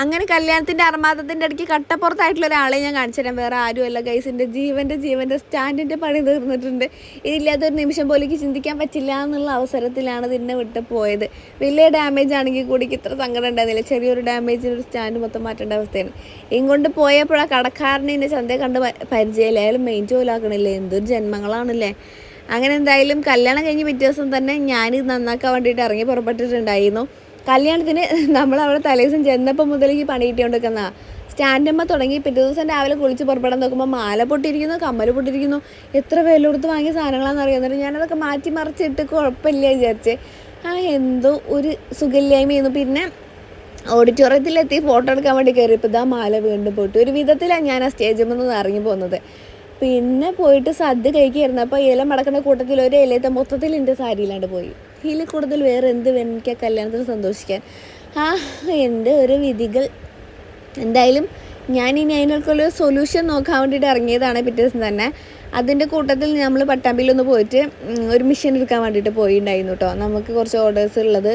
അങ്ങനെ കല്യാണത്തിന്റെ അർമാദത്തിന്റെ ഇടയ്ക്ക് കട്ടപ്പുറത്തായിട്ടുള്ള ഒരാളെ ഞാൻ കാണിച്ചു തരാം. വേറെ ആരുമല്ല ഗൈസിന്റെ ജീവന്റെ ജീവന്റെ സ്റ്റാൻഡിന്റെ പണി തീർന്നിട്ടുണ്ട്. ഇതില്ലാത്തൊരു നിമിഷം പോലേക്ക് ചിന്തിക്കാൻ പറ്റില്ല എന്നുള്ള അവസരത്തിലാണ് ഇതിനെ വിട്ട് പോയത്. വലിയ ഡാമേജ് ആണെങ്കിൽ കൂടി ഇത്ര സങ്കടം ഉണ്ടായിരുന്നില്ല. ചെറിയൊരു ഡാമേജിന് ഒരു സ്റ്റാൻഡ് മൊത്തം മാറ്റേണ്ട അവസ്ഥയാണ്. ഇങ്ങോട്ട് പോയപ്പോഴാണ് കടക്കാരനെ എന്റെ ചന്തയെ കണ്ട് പരിചയമില്ല. അയാൾ മെയിൻ ജോലാക്കണില്ലേ എന്തൊരു ജന്മങ്ങളാണല്ലേ? അങ്ങനെ എന്തായാലും കല്യാണം കഴിഞ്ഞ് പിറ്റേ ദിവസം തന്നെ ഞാൻ നന്നാക്കാൻ വേണ്ടിയിട്ട് ഇറങ്ങി പുറപ്പെട്ടിട്ടുണ്ടായിരുന്നു. കല്യാണത്തിന് നമ്മൾ അവിടെ തലേദിവസം ചെന്നപ്പോൾ മുതൽ ഈ പണി കിട്ടിയോണ്ടിരിക്കുന്ന സ്റ്റാൻഡമ്മ തുടങ്ങി പിറ്റേ ദിവസം രാവിലെ കുളിച്ച് പുറപ്പെടാൻ നോക്കുമ്പോൾ മാല പൊട്ടിയിരിക്കുന്നു കമ്മൽ പൊട്ടിയിരിക്കുന്നു. എത്ര വില കൊടുത്ത് വാങ്ങിയ സാധനങ്ങളാണെന്ന് അറിയാം? ഞാനതൊക്കെ മാറ്റി മറിച്ചിട്ട് കുഴപ്പമില്ല വിചാരിച്ച്. ആ എന്തോ ഒരു സുഖമില്ലായ്മയായിരുന്നു. പിന്നെ ഓഡിറ്റോറിയത്തിലെത്തി ഫോട്ടോ എടുക്കാൻ വേണ്ടി കയറിയപ്പോൾ ഇതാ മാല വീണ്ടും പോയിട്ട് ഒരു വിധത്തിലാണ് ഞാൻ ആ സ്റ്റേജിൽ നിന്ന് ഇറങ്ങി പോകുന്നത്. പിന്നെ പോയിട്ട് സദ്യ കഴിക്കായിരുന്നു. അപ്പോൾ ഇല മടക്കുന്ന കൂട്ടത്തിൽ ഒരു ഇലയത്തെ മൊത്തത്തിൽ എന്റെ സാരിയിലാണ്ട് പോയി. ഇതിൽ കൂടുതൽ വേറെ എന്ത് എനിക്ക് കല്യാണത്തിന് സന്തോഷിക്കാൻ? ആ എന്റെ ഒരു വിധികൾ. എന്തായാലും ഞാൻ ഇനി അതിനൊക്കെ സൊല്യൂഷൻ നോക്കാൻ വേണ്ടിയിട്ട് ഇറങ്ങിയതാണ് പിറ്റേ ദിവസം തന്നെ. അതിന്റെ കൂട്ടത്തിൽ നമ്മൾ പട്ടാമ്പിയിൽ ഒന്ന് പോയിട്ട് ഒരു മിഷൻ എടുക്കാൻ വേണ്ടിയിട്ട് പോയിണ്ടായിരുന്നു കേട്ടോ നമുക്ക് കുറച്ച് ഓർഡേഴ്സ് ഉള്ളത്.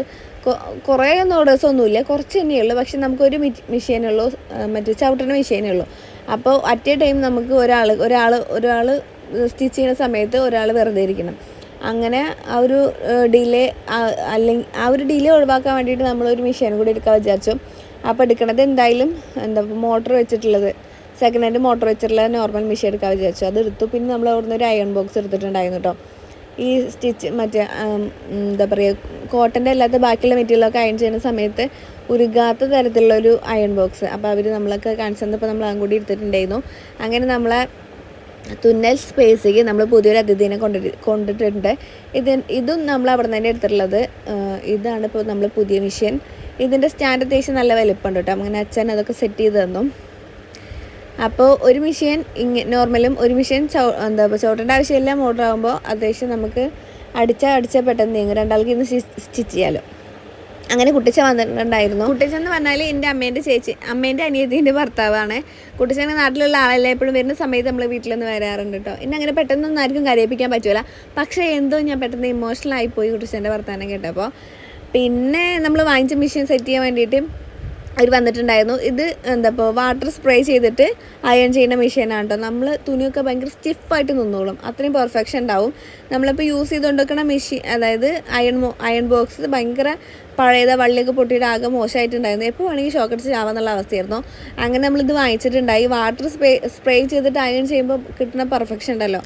കുറേ ഒന്നും ഓർഡേഴ്സ് ഒന്നുമില്ല. കുറച്ച് തന്നെയുള്ളൂ പക്ഷെ നമുക്കൊരു മിഷീനുള്ളൂ മറ്റേ ചവിട്ടുന്ന മിഷീനുള്ളൂ അപ്പോൾ അറ്റ് എ ടൈം നമുക്ക് ഒരാൾ ഒരാൾ ഒരാൾ സ്റ്റിച്ച് ചെയ്യുന്ന സമയത്ത് ഒരാൾ വെറുതെ ഇരിക്കണം. അങ്ങനെ ആ ഒരു ഡിലേ അല്ലെങ്കിൽ ആ ഒരു ഡിലേ ഒഴിവാക്കാൻ വേണ്ടിയിട്ട് നമ്മളൊരു മെഷീൻ കൂടി എടുക്കാൻ വിചാരിച്ചു. അപ്പോൾ എടുക്കണത് എന്തായാലും എന്താ മോട്ടർ വെച്ചിട്ടുള്ളത്. സെക്കൻഡ് ഹാൻഡ് മോട്ടോർ വെച്ചിട്ടുള്ള നോർമൽ മെഷീൻ എടുക്കാൻ വിചാരിച്ചു. അത് എടുത്തു. പിന്നെ നമ്മൾ അവിടുന്ന് ഒരു അയൺ ബോക്സ് എടുത്തിട്ടുണ്ടായിരുന്നു കേട്ടോ ഈ സ്റ്റിച്ച് മറ്റേ എന്താ പറയുക കോട്ടന്റെ അല്ലാത്ത ബാക്കിയുള്ള മെറ്റീരിയലൊക്കെ അയൺ ചെയ്യുന്ന സമയത്ത് ഉരുകാത്ത തരത്തിലുള്ള ഒരു അയൺ ബോക്സ് അപ്പോൾ അവർ നമ്മളൊക്കെ കാണിച്ചു തന്നപ്പോൾ നമ്മൾ അതും കൂടി എടുത്തിട്ടുണ്ടായിരുന്നു. അങ്ങനെ നമ്മളെ തുന്നൽ സ്പേസിലേക്ക് നമ്മൾ പുതിയൊരു അതിഥീനെ കൊണ്ടിട്ട് കൊണ്ടിട്ടുണ്ട്. ഇത് ഇതും നമ്മൾ അവിടെ തന്നെ എടുത്തിട്ടുള്ളത്. ഇതാണ് ഇപ്പോൾ നമ്മൾ പുതിയ മെഷീൻ ഇതിന്റെ സ്റ്റാൻഡ് അത്യാവശ്യം നല്ല വലിപ്പമുണ്ട് കേട്ടോ. അങ്ങനെ അച്ഛൻ അതൊക്കെ സെറ്റ് ചെയ്ത് തന്നു. അപ്പോൾ ഒരു മെഷീൻ ഇങ്ങ നോർമലും ഒരു മെഷീൻ ചോ എന്താ പറയുക ചവിട്ടേണ്ട ആവശ്യമില്ല മോട്ടർ ആകുമ്പോൾ അത്യാവശ്യം നമുക്ക് അടിച്ചാൽ അടിച്ചാൽ പെട്ടെന്ന് നീങ്ങും. രണ്ടാൾക്ക് ഇന്ന് സ്റ്റിച്ച് ചെയ്യാമല്ലോ അങ്ങനെ കുട്ടിച്ച വന്നിട്ടുണ്ടായിരുന്നു. കുട്ടിച്ച എന്ന് പറഞ്ഞാൽ എന്റെ അമ്മേന്റെ ചേച്ചി അമ്മേന്റെ അനിയത്തിന്റെ ഭർത്താവാണ്. കുട്ടിച്ചൻ നാട്ടിലുള്ള ആളല്ലേ എപ്പോഴും വരുന്ന സമയത്ത് നമ്മൾ വീട്ടിലൊന്ന് വരാറുണ്ട് കേട്ടോ ഇന്നെ അങ്ങനെ പെട്ടെന്നൊന്നും ആർക്കും കരയിപ്പിക്കാൻ പറ്റില്ല പക്ഷേ എന്തോ ഞാൻ പെട്ടെന്ന് ഇമോഷണൽ ആയിപ്പോയി കുട്ടിച്ചന്റെ വർത്താനം കേട്ടപ്പോൾ പിന്നെ നമ്മൾ വാങ്ങിച്ച മെഷീൻ സെറ്റ് ചെയ്യാൻ വേണ്ടിയിട്ട് അവർ വന്നിട്ടുണ്ടായിരുന്നു. ഇത് എന്താ ഇപ്പോൾ വാട്ടർ സ്പ്രേ ചെയ്തിട്ട് അയൺ ചെയ്യുന്ന മെഷീനാണ് കേട്ടോ നമ്മൾ തുണിയൊക്കെ ഭയങ്കര സ്റ്റിഫായിട്ട് നിന്നോളും. അത്രയും പെർഫെക്ഷൻ ഉണ്ടാവും. നമ്മളിപ്പോൾ യൂസ് ചെയ്തുകൊണ്ടിരിക്കുന്ന മെഷീൻ അതായത് അയൺ അയൺ ബോക്സ് ഭയങ്കര പഴയത് വള്ളിയൊക്കെ പൊട്ടിയിട്ട് ആകെ മോശമായിട്ടുണ്ടായിരുന്നു. എപ്പോൾ വേണമെങ്കിൽ ഷോക്ക് അടിച്ച് ചാവാന്നുള്ള അവസ്ഥയായിരുന്നു. അങ്ങനെ നമ്മളിത് വാങ്ങിച്ചിട്ടുണ്ടായി. വാട്ടർ സ്പ്രേ സ്പ്രേ ചെയ്തിട്ട് അയൺ ചെയ്യുമ്പോൾ കിട്ടുന്ന പെർഫെക്ഷൻ ഉണ്ടല്ലോ.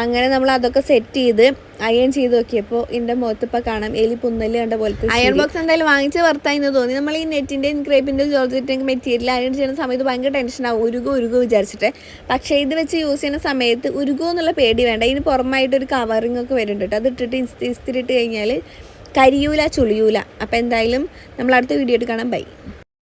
അങ്ങനെ നമ്മൾ അതൊക്കെ സെറ്റ് ചെയ്ത് അയൺ ചെയ്ത് നോക്കിയപ്പോൾ എന്റെ മുഖത്ത് ഇപ്പോൾ കാണാം. എലി പുന്നൽ കണ്ട പോലത്തെ അയൺ ബോക്സ് എന്തായാലും വാങ്ങിച്ച് വർത്തായിന്ന് തോന്നി. നമ്മൾ ഈ നെറ്റിന്റെയും ക്രേപ്പിന്റെ ജോർജറ്റിന്റെ മെറ്റീരിയൽ അയൺ ചെയ്യുന്ന സമയത്ത് ഭയങ്കര ടെൻഷനാവും ഉരുകോ ഉരുകോ വിചാരിച്ചിട്ട്. പക്ഷേ ഇത് വെച്ച് യൂസ് ചെയ്യുന്ന സമയത്ത് ഉരുകോ എന്നുള്ള പേടി വേണ്ട. ഇതിന് പുറമായിട്ടൊരു കവറിങ് ഒക്കെ വരുന്നുണ്ട് കേട്ടോ. അത് ഇട്ടിട്ട് ഇസ്തിരിട്ട് കഴിഞ്ഞാൽ കരിയൂല ചുളിയൂല. അപ്പോൾ എന്തായാലും നമ്മൾ അടുത്ത വീഡിയോ എടുക്കണം ബൈ